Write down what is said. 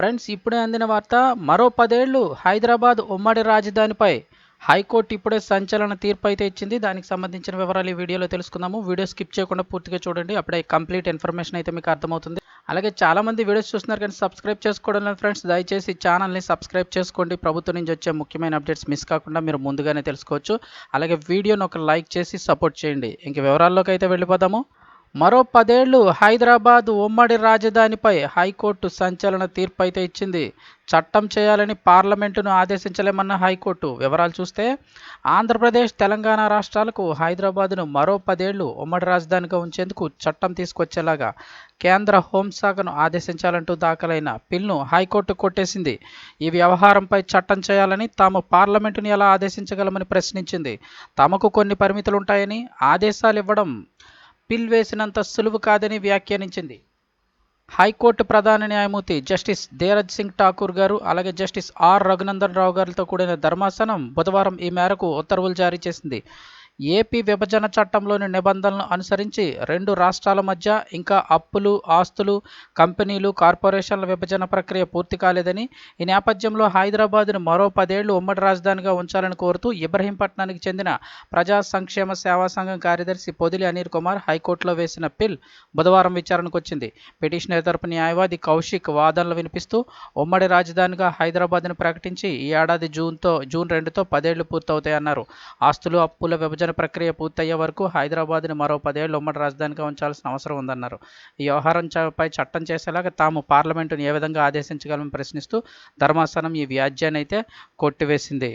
Friends ఇప్పుడే అందిన వార్త మరో పదేళ్ళు హైదరాబాద్ ఉమ్మడి రాజధానిపై హైకోర్టు ఇప్పుడే సంచలన తీర్పు అయితే ఇచ్చింది. దానికి సంబంధించిన వివరాలు ఈ వీడియోలో తెలుసుకుందాము. వీడియో స్కిప్ చేయకుండా పూర్తిగా చూడండి. అప్పుడే కంప్లీట్ ఇన్ఫర్మేషన్ అయితే మీకు అర్థమవుతుంది. అలాగే చాలామంది వీడియోస్ చూస్తున్నారు కానీ సబ్స్క్రైబ్ చేసుకోవడం లేదు ఫ్రెండ్స్. దయచేసి ఛానల్ని సబ్స్క్రైబ్ చేసుకోండి. ప్రభుత్వం నుంచి వచ్చే ముఖ్యమైన అప్డేట్స్ మిస్ కాకుండా మీరు ముందుగానే తెలుసుకోవచ్చు. అలాగే వీడియోని ఒక లైక్ చేసి సపోర్ట్ చేయండి. ఇంక వివరాల్లోకి అయితే వెళ్ళిపోదాము. మరో పదేళ్ళు హైదరాబాద్ ఉమ్మడి రాజధానిపై హైకోర్టు సంచలన తీర్పు అయితే ఇచ్చింది. చట్టం చేయాలని పార్లమెంటును ఆదేశించలేమన్న హైకోర్టు. వివరాలు చూస్తే ఆంధ్రప్రదేశ్ తెలంగాణ రాష్ట్రాలకు హైదరాబాద్ను మరో పదేళ్ళు ఉమ్మడి రాజధానిగా ఉంచేందుకు చట్టం తీసుకొచ్చేలాగా కేంద్ర హోంశాఖను ఆదేశించాలంటూ దాఖలైన పిల్ను హైకోర్టు కొట్టేసింది. ఈ వ్యవహారంపై చట్టం చేయాలని తాము పార్లమెంటును ఎలా ఆదేశించగలమని ప్రశ్నించింది. తమకు కొన్ని పరిమితులుంటాయని ఆదేశాలు ఇవ్వడం పిల్ వేసినంత సులువు కాదని వ్యాఖ్యానించింది. హైకోర్టు ప్రధాన న్యాయమూర్తి జస్టిస్ ధీరజ్ సింగ్ ఠాకూర్ గారు అలాగే జస్టిస్ ఆర్ రఘునందన్ రావు గారితో కూడిన ధర్మాసనం బుధవారం ఈ మేరకు ఉత్తర్వులు జారీ చేసింది. ఏపీ విభజన చట్టంలోని నిబంధనలను అనుసరించి రెండు రాష్ట్రాల మధ్య ఇంకా అప్పులు ఆస్తులు కంపెనీలు కార్పొరేషన్ల విభజన ప్రక్రియ పూర్తి కాలేదని ఈ నేపథ్యంలో హైదరాబాద్ను మరో పదేళ్ళు ఉమ్మడి రాజధానిగా ఉంచాలని కోరుతూ ఇబ్రహీంపట్నానికి చెందిన ప్రజా సంక్షేమ సేవా సంఘం కార్యదర్శి పొదిలి అనిల్ కుమార్ హైకోర్టులో వేసిన పిల్ బుధవారం విచారణకు వచ్చింది. పిటిషనర్ తరపు న్యాయవాది కౌశిక్ వాదనలు వినిపిస్తూ ఉమ్మడి రాజధానిగా హైదరాబాద్ను ప్రకటించి ఈ ఏడాది జూన్తో జూన్ రెండుతో పదేళ్ళు పూర్తవుతాయన్నారు. ఆస్తులు అప్పుల విభజన ప్రక్రియ పూర్తయ్యే వరకు హైదరాబాద్ని మరో పదేళ్ళు ఉమ్మడి రాజధానిగా ఉంచాల్సిన అవసరం ఉందన్నారు. ఈ వ్యవహారం పై చట్టం చేసేలాగా తాము పార్లమెంటును ఏ విధంగా ఆదేశించగలమని ప్రశ్నిస్తూ ధర్మాసనం ఈ వ్యాజ్యాన్ని అయితే కొట్టివేసింది.